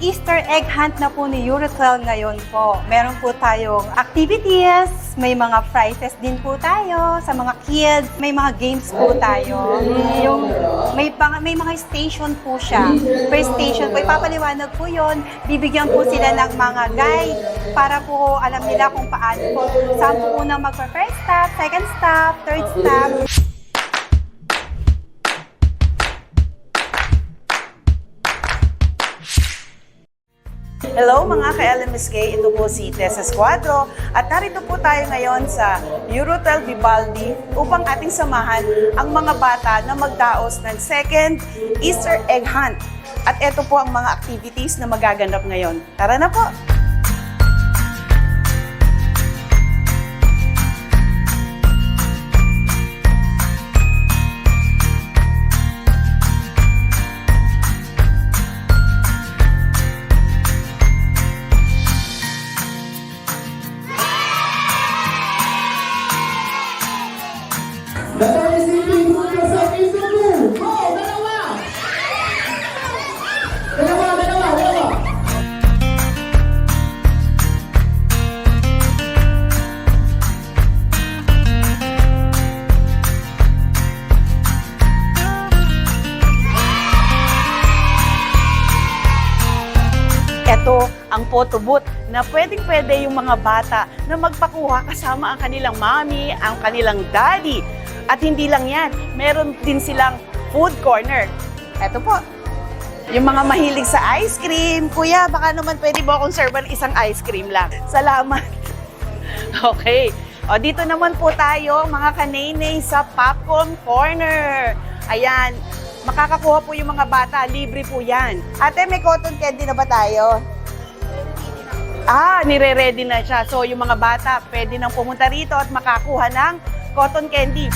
egg hunt na po ni Eurotel ngayon po. Meron po tayong activities, may mga prizes din po tayo sa mga kids, may mga games po tayo. Yung may pang, may mga station po siya. Per station po, ipapaliwanag po 'yon. Bibigyan po sila ng mga guide para po alam nila kung paano po saan po unang magpa-first stop, second stop, third stop. Hello mga ka-LMSK, ito po si Tessa Escuadro at narito po tayo ngayon sa Eurotel Vivaldi upang ating samahan ang mga bata na magdaos ng second Easter Egg Hunt. At ito po ang mga activities na magaganap ngayon. Tara na po! Dalawa, dalawa, dalawa. Ito ang photo booth na pwedeng-pwede yung mga bata na magpakuha kasama ang kanilang mommy, ang kanilang daddy. At hindi lang yan, meron din silang food corner. Ito po, yung mga mahilig sa ice cream. Kuya, baka naman pwede mo akong serve ng isang ice cream lang. Salamat. Okay. O, dito naman po tayo, mga kanene, sa popcorn corner. Ayan, makakakuha po yung mga bata, libre po yan. Ate, may cotton candy na ba tayo? Ah, nire-ready na siya. So, yung mga bata, pwede nang pumunta rito at makakuha ng cotton candy.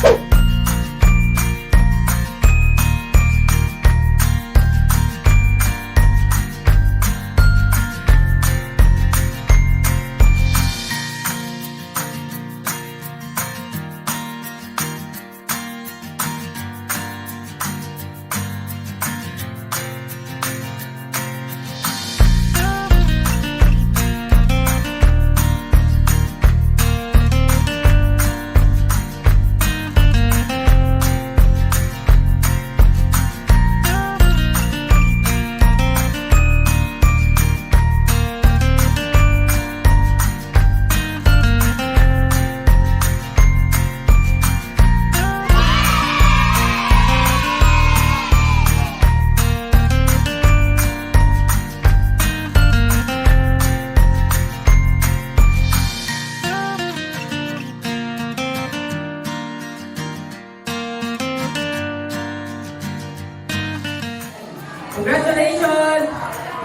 Congratulations!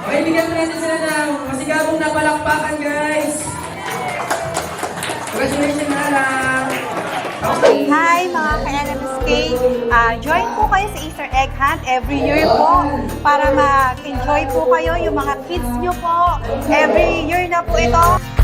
Okay, bigyan mo natin sila ng masigabong na palakpakan, guys! Congratulations na lang! Okay. Hi mga ka-LMSK! Ah, join po kayo sa Easter Egg Hunt every year po para mag-enjoy po kayo yung mga kids nyo po. Every year na po ito.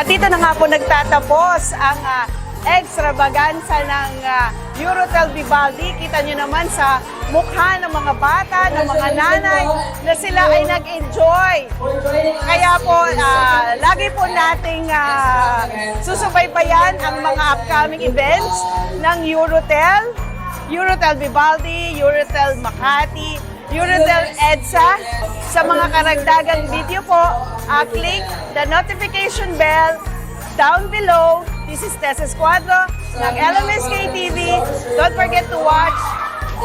At dito na nga po nagtatapos ang ah, extravaganza ng ah, Eurotel Vivaldi. Kita nyo naman sa mukha ng mga bata, ng mga nanay, na sila ay nag-enjoy. Kaya po, ah, lagi po nating ah, susubaybayan ang mga upcoming events ng Eurotel, Eurotel Vivaldi, Eurotel Makati, Eurotel EDSA. Sa mga karagdagang video po, uh, click the notification bell down below. This is Tessa Escuadro ng LMSK TV. Don't forget to watch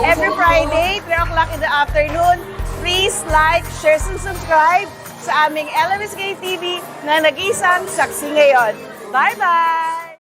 every Friday, 3 o'clock in the afternoon. Please like, share, and subscribe sa aming LMSK TV na nag-isang saksi ngayon. Bye-bye!